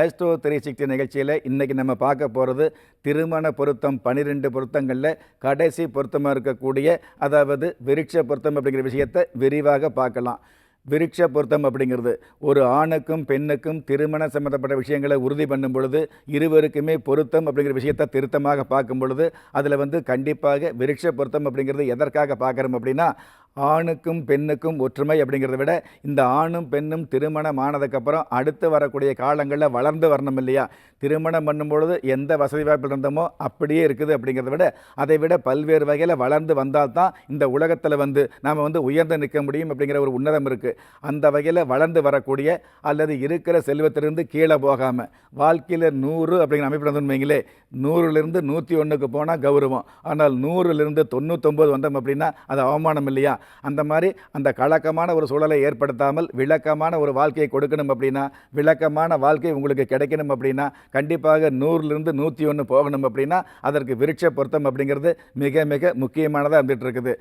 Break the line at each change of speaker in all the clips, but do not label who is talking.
Astro three sixty நிகழ்ச்சியில் இன்றைக்கி நம்ம பார்க்க போகிறது திருமண பொருத்தம் பன்னிரெண்டு பொருத்தங்களில் கடைசி பொருத்தமாக இருக்கக்கூடிய அதாவது விருட்ச பொருத்தம் அப்படிங்கிற விஷயத்தை விரிவாக பார்க்கலாம். விருட்ச பொருத்தம் அப்படிங்கிறது ஒரு ஆணுக்கும் பெண்ணுக்கும் திருமண சம்மந்தப்பட்ட விஷயங்களை உறுதி பண்ணும் பொழுது இருவருக்குமே பொருத்தம் அப்படிங்கிற விஷயத்தை திருத்தமாக பார்க்கும் பொழுது அதில் வந்து கண்டிப்பாக விருட்ச பொருத்தம் அப்படிங்கிறது எதற்காக பார்க்குறோம் அப்படின்னா ஆணுக்கும் பெண்ணுக்கும் ஒற்றுமை அப்படிங்கிறத விட இந்த ஆணும் பெண்ணும் திருமணம் ஆனதுக்கப்புறம் அடுத்து வரக்கூடிய காலங்களில் வளர்ந்து வரணும் இல்லையா? திருமணம் பண்ணும்பொழுது எந்த வசதி வாய்ப்பில் இருந்தோமோ அப்படியே இருக்குது அப்படிங்கிறத விட அதை விட பல்வேறு வகையில் வளர்ந்து வந்தால் தான் இந்த உலகத்தில் வந்து நாம் வந்து உயர்ந்து நிற்க முடியும் அப்படிங்கிற ஒரு உன்னதம் இருக்குது அந்த வகையில் வளர்ந்து வரக்கூடிய அல்லது இருக்கிற செல்வத்திலிருந்து கீழே போகாமல் வாழ்க்கையில் நூறு அப்படிங்கிற அமைப்பு இருந்தோம்னு நூறுலேருந்து நூற்றி ஒன்றுக்கு போனால் கௌரவம். ஆனால் நூறுலேருந்து தொண்ணூத்தொம்பது வந்தோம் அப்படின்னா அது அவமானம் இல்லையா? அந்த மாதிரி அந்த கலக்கமான ஒரு சூழலை ஏற்படுத்தாமல் விளக்கமான ஒரு வாழ்க்கையை கொடுக்கணும் அப்படின்னா விளக்கமான வாழ்க்கை உங்களுக்கு கிடைக்கணும் அப்படின்னா கண்டிப்பாக நூறுலேருந்து நூற்றி ஒன்று போகணும் அப்படின்னா அதற்கு விருட்ச பொருத்தம் அப்படிங்கிறது மிக மிக முக்கியமானதாக இருந்துகிட்டு இருக்குது.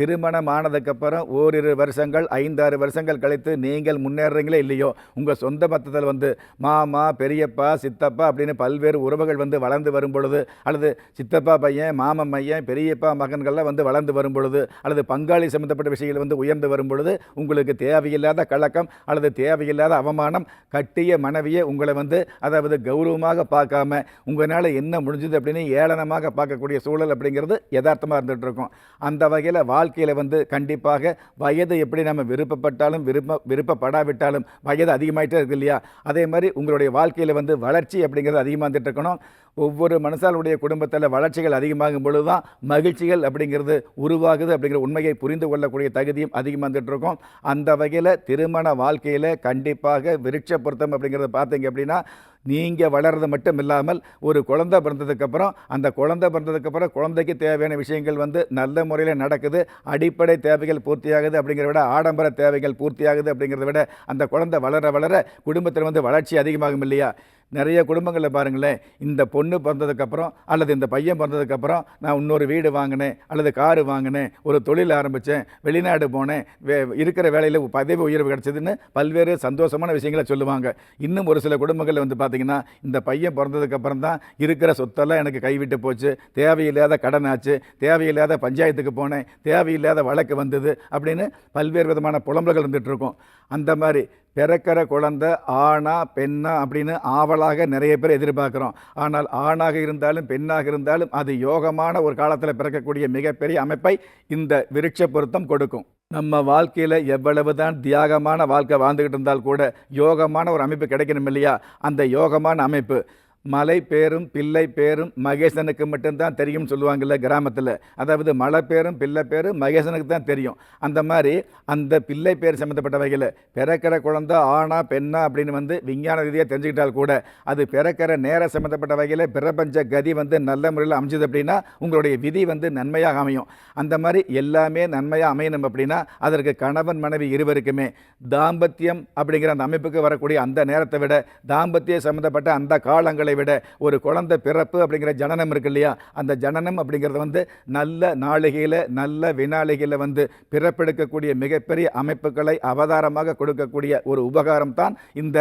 திருமணம் ஆனதுக்கப்புறம் ஓரிரு வருஷங்கள் ஐந்தாறு வருஷங்கள் கழித்து நீங்கள் முன்னேறுறீங்களே இல்லையோ? உங்கள் சொந்த மத்தத்தில் வந்து மாமா பெரியப்பா சித்தப்பா அப்படின்னு பல்வேறு உறவுகள் வந்து வளர்ந்து வரும் பொழுது அல்லது சித்தப்பா பையன் மாமன் பையன் பெரியப்பா மகன்கள்லாம் வந்து வளர்ந்து வரும் பொழுது அல்லது பங்காளி சம்மந்தப்பட்ட விஷயங்கள் வந்து உயர்ந்து வரும் பொழுது உங்களுக்கு தேவையில்லாத கலக்கம் அல்லது தேவையில்லாத அவமானம் கட்டிய மனைவியை உங்களை வந்து அதாவது கௌரவமாக பார்க்காம உங்களால் என்ன முடிஞ்சது அப்படின்னு ஏளனமாக பார்க்கக்கூடிய சூழல் அப்படிங்கிறது யதார்த்தமாக இருந்துகிட்டு இருக்கும். அந்த வகையில் வாழ்க்கையில் வந்து கண்டிப்பாக வயது எப்படி நம்ம விருப்பப்பட்டாலும் விருப்ப விருப்பப்படாவிட்டாலும் வயது அதிகமாகிட்டே இருக்கு இல்லையா? அதே மாதிரி உங்களுடைய வாழ்க்கையில் வந்து வளர்ச்சி அப்படிங்கிறது அதிகமாக வந்துட்டு இருக்கணும். ஒவ்வொரு மனுஷாளுடைய குடும்பத்தில் வளர்ச்சிகள் அதிகமாகும் பொழுது தான் மகிழ்ச்சிகள் அப்படிங்கிறது உருவாகுது அப்படிங்கிற உண்மையை புரிந்து கொள்ளக்கூடிய தகுதியும் அதிகமாக வந்துட்டு இருக்கும். அந்த வகையில் திருமண வாழ்க்கையில் கண்டிப்பாக விருட்ச பொருத்தம் அப்படிங்கிறத பார்த்தீங்க அப்படின்னா நீங்கள் வளர்றது மட்டும் இல்லாமல் ஒரு குழந்தை பிறந்ததுக்கப்புறம் அந்த குழந்தை பிறந்ததுக்கப்புறம் குழந்தைக்கு தேவையான விஷயங்கள் வந்து நல்ல முறையில் நடக்குது அடிப்படை தேவைகள் பூர்த்தியாகுது அப்படிங்கிறத விட ஆடம்பர தேவைகள் பூர்த்தியாகுது அப்படிங்கிறத விட அந்த குழந்தை வளர வளர குடும்பத்தில் வந்து வளர்ச்சி அதிகமாகும் இல்லையா? நிறைய குடும்பங்களில் பாருங்களேன் இந்த பொண்ணு பிறந்ததுக்கப்புறம் அல்லது இந்த பையன் பிறந்ததுக்கப்புறம் நான் இன்னொரு வீடு வாங்கினேன் அல்லது காரு வாங்கினேன் ஒரு தொழில் ஆரம்பித்தேன் வெளிநாடு போனேன் வே இருக்கிற வேலையில் பதவி உயர்வு கிடச்சதுன்னு பல்வேறு சந்தோஷமான விஷயங்களை சொல்லுவாங்க. இன்னும் ஒரு சில குடும்பங்களில் வந்து பார்த்திங்கன்னா இந்த பையன் பிறந்ததுக்கப்புறம் தான் இருக்கிற சொத்தெல்லாம் எனக்கு கைவிட்டு போச்சு தேவையில்லாத கடன் ஆச்சு தேவையில்லாத பஞ்சாயத்துக்கு போனேன் தேவையில்லாத வழக்கு வந்தது அப்படின்னு பல்வேறு விதமான புலம்பல்கள் இருந்துகிட்ருக்கும் அந்த மாதிரி பிறக்கிற குழந்த ஆணா பெண்ணா அப்படின்னு ஆவலாக நிறைய பேர் எதிர்பார்க்குறோம். ஆனால் ஆணாக இருந்தாலும் பெண்ணாக இருந்தாலும் அது யோகமான ஒரு காலத்தில் பிறக்கக்கூடிய மிகப்பெரிய அமைப்பை இந்த விருட்ச பொருத்தம் கொடுக்கும். நம்ம வாழ்க்கையில் எவ்வளவு தான் தியாகமான வாழ்க்கை வாழ்ந்துக்கிட்டு இருந்தால் கூட யோகமான ஒரு அமைப்பு கிடைக்கணும் இல்லையா? அந்த யோகமான அமைப்பு. மலை பேரும் பிள்ளை பேரும் மகேசனுக்கு மட்டும்தான் தெரியும்னு சொல்லுவாங்கல்ல கிராமத்தில். அதாவது மலை பேரும் பிள்ளை பேரும் மகேசனுக்கு தான் தெரியும். அந்த மாதிரி அந்த பிள்ளை பேர் சம்மந்தப்பட்ட வகையில் பிறக்கிற குழந்தை ஆணா பெண்ணா அப்படின்னு வந்து விஞ்ஞான ரீதியாக தெரிஞ்சுக்கிட்டால் கூட அது பிறக்கிற நேர சம்மந்தப்பட்ட வகையில் பிரபஞ்ச கதி வந்து நல்ல முறையில் அமைஞ்சது அப்படின்னா உங்களுடைய விதி வந்து நன்மையாக அமையும். அந்த மாதிரி எல்லாமே நன்மையாக அமையணும் அப்படின்னா அதற்கு கணவன் மனைவி இருவருக்குமே தாம்பத்தியம் அப்படிங்கிற அந்த அமைப்புக்கு வரக்கூடிய அந்த நேரத்தை விட தாம்பத்திய சம்மந்தப்பட்ட அந்த காலங்களை விட ஒரு குழந்தை பிறப்பு அப்படிங்கிற ஜனனம் இருக்கு இல்லையா? அந்த ஜனனம் அப்படிங்கிறது வந்து நல்ல நாளிகையில் நல்ல வினாளிகையில் வந்து பிறப்பெடுக்கக்கூடிய மிகப்பெரிய அமைப்புகளை அவதாரமாக கொடுக்கக்கூடிய ஒரு உபகாரம் தான் இந்த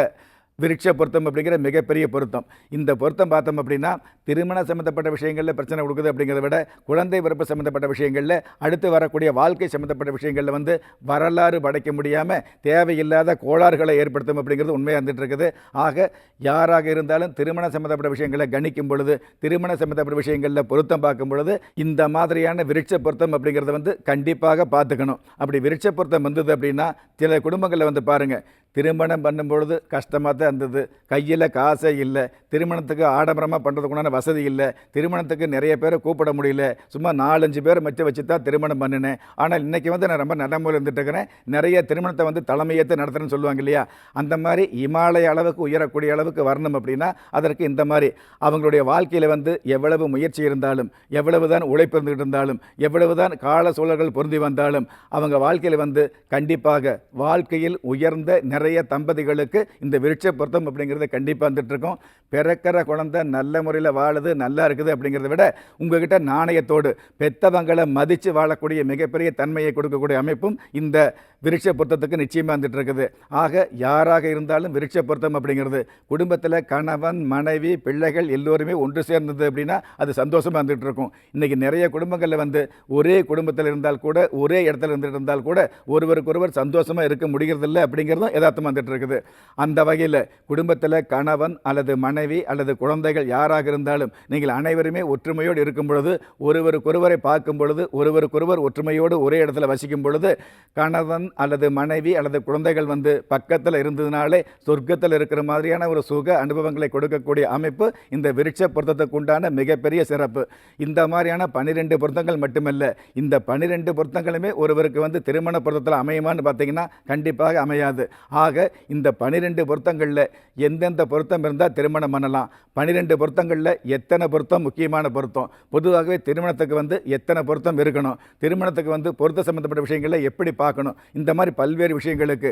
விருட்ச பொருத்தம் அப்படிங்கிற மிகப்பெரிய பொருத்தம். இந்த பொருத்தம் பார்த்தோம் அப்படின்னா திருமண சம்மந்தப்பட்ட விஷயங்களில் பிரச்சனை கொடுக்குது அப்படிங்கிறத விட குழந்தை பிறப்பு சம்மந்தப்பட்ட விஷயங்களில் அடுத்து வரக்கூடிய வாழ்க்கை சம்மந்தப்பட்ட விஷயங்களில் வந்து வரலாறு படைக்க முடியாமல் தேவையில்லாத கோளாறுகளை ஏற்படுத்தும் அப்படிங்கிறது உண்மையாக இருந்துட்டு இருக்குது ஆக யாராக இருந்தாலும் திருமண சம்மந்தப்பட்ட விஷயங்களை கணிக்கும் பொழுது திருமண சம்மந்தப்பட்ட விஷயங்களில் பொருத்தம் பார்க்கும் பொழுது இந்த மாதிரியான விருட்ச பொருத்தம் அப்படிங்கிறத வந்து கண்டிப்பாக பார்த்துக்கணும். அப்படி விருட்ச பொருத்தம் வந்தது அப்படின்னா சில குடும்பங்களில் வந்து பாருங்கள் திருமணம் பண்ணும்பொழுது கஷ்டமாக தான் இருந்தது. கையில் காசே இல்லை. திருமணத்துக்கு ஆடம்பரமாக பண்ணுறதுக்குண்டான வசதி இல்லை. திருமணத்துக்கு நிறைய பேரை கூப்பிட முடியல. சும்மா நாலஞ்சு பேரை மச்ச வச்சு தான் திருமணம் பண்ணினேன். ஆனால் இன்றைக்கி வந்து நான் ரொம்ப நல்ல முறையில் இருந்துட்டு இருக்கிறேன். நிறைய திருமணத்தை வந்து தலைமையேற்று நடத்துகிறேன்னு சொல்லுவாங்க இல்லையா? அந்த மாதிரி இமாலய அளவுக்கு உயரக்கூடிய அளவுக்கு வரணும் அப்படின்னா அதற்கு இந்த மாதிரி. அவங்களுடைய வாழ்க்கையில் வந்து எவ்வளவு முயற்சி இருந்தாலும் எவ்வளவு தான் உழைப்பு இருந்துகிட்டு இருந்தாலும் எவ்வளவு தான் கால சூழல்கள் பொருந்தி வந்தாலும் அவங்க வாழ்க்கையில் வந்து கண்டிப்பாக வாழ்க்கையில் உயர்ந்த நிறைய தம்பதிகளுக்கு இந்த விருட்ச பொருத்தம் அப்படிங்கிறது கண்டிப்பாக வந்துட்டுருக்கோம் பிறக்கிற குழந்தை நல்ல முறையில் வாழுது நல்லா இருக்குது அப்படிங்கிறத விட உங்ககிட்ட நாணயத்தோடு பெத்தவங்களை மதித்து வாழக்கூடிய மிகப்பெரிய தன்மையை கொடுக்கக்கூடிய அமைப்பும் இந்த விருட்ச பொருத்தத்துக்கு நிச்சயமாக வந்துட்டு இருக்குது ஆக யாராக இருந்தாலும் விருட்ச பொருத்தம் அப்படிங்கிறது குடும்பத்தில் கணவன் மனைவி பிள்ளைகள் எல்லோருமே ஒன்று சேர்ந்தது அப்படின்னா அது சந்தோஷமாக இருந்துகிட்டு இருக்கும் இன்றைக்கி நிறைய குடும்பங்களில் வந்து ஒரே குடும்பத்தில் இருந்தால் கூட ஒரே இடத்துல இருந்துட்டு இருந்தால் கூட ஒருவருக்கொருவர் சந்தோஷமாக இருக்க முடிகிறதில்ல அப்படிங்கிறதும் யதார்த்தமாக வந்துட்டு இருக்குது அந்த வகையில் குடும்பத்தில் கணவன் அல்லது மனைவி அல்லது குழந்தைகள் யாராக இருந்தாலும் நீங்கள் அனைவருமே ஒற்றுமையோடு இருக்கும் பொழுது ஒருவருக்கொருவரை பார்க்கும் பொழுது ஒருவருக்கொருவர் ஒற்றுமையோடு ஒரே இடத்துல வசிக்கும் பொழுது கணவன் அல்லது மனைவி அல்லது குழந்தைகள் வந்து பக்கத்தில் இருந்ததுனாலே சொர்க்கத்தில் இருக்கிற மாதிரியான ஒரு சுக அனுபவங்களை கொடுக்கக்கூடிய அமைப்பு இந்த விருட்ச பொருத்தத்துக்கு உண்டான மிகப்பெரிய சிறப்பு. இந்த மாதிரியான பன்னிரெண்டு பொருத்தங்கள் மட்டுமல்ல இந்த பன்னிரெண்டு பொருத்தங்களுமே ஒருவருக்கு வந்து திருமண பொருத்தத்தில் அமையுமான்னு பார்த்தீங்கன்னா கண்டிப்பாக அமையாது. ஆக இந்த பன்னிரெண்டு பொருத்தங்களில் எந்தெந்த பொருத்தம் இருந்தால் திருமணம் பண்ணலாம். பன்னிரெண்டு பொருத்தங்களில் எத்தனை பொருத்தம் முக்கியமான பொருத்தம்? பொதுவாகவே திருமணத்துக்கு வந்து எத்தனை பொருத்தம் இருக்கணும்? திருமணத்துக்கு வந்து பொருத்த சம்பந்தப்பட்ட விஷயங்களை எப்படி பார்க்கணும்? இந்த மாதிரி பல்வேறு விஷயங்களுக்கு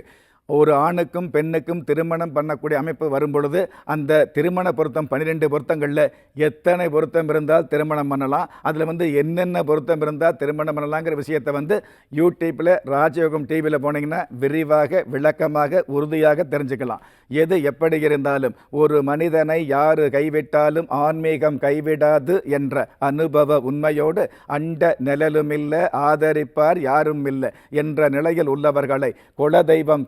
ஒரு ஆணுக்கும் பெண்ணுக்கும் திருமணம் பண்ணக்கூடிய அமைப்பு வரும்பொழுது அந்த திருமண பொருத்தம் பன்னிரெண்டு பொருத்தங்களில் எத்தனை பொருத்தம் இருந்தால் திருமணம் பண்ணலாம். அதில் வந்து என்னென்ன பொருத்தம் இருந்தால் திருமணம் பண்ணலாங்கிற விஷயத்தை வந்து யூடியூப்பில் ராஜயோகம் டிவியில் போனீங்கன்னா விரிவாக விளக்கமாக உறுதியாக தெரிஞ்சுக்கலாம். எது எப்படி இருந்தாலும் ஒரு மனிதனை யார் கைவிட்டாலும் ஆன்மீகம் கைவிடாது என்ற அனுபவ உண்மையோடு அண்ட நிழலுமில்லை ஆதரிப்பார் யாரும் இல்லை என்ற நிலையில் உள்ளவர்களை குலதெய்வம்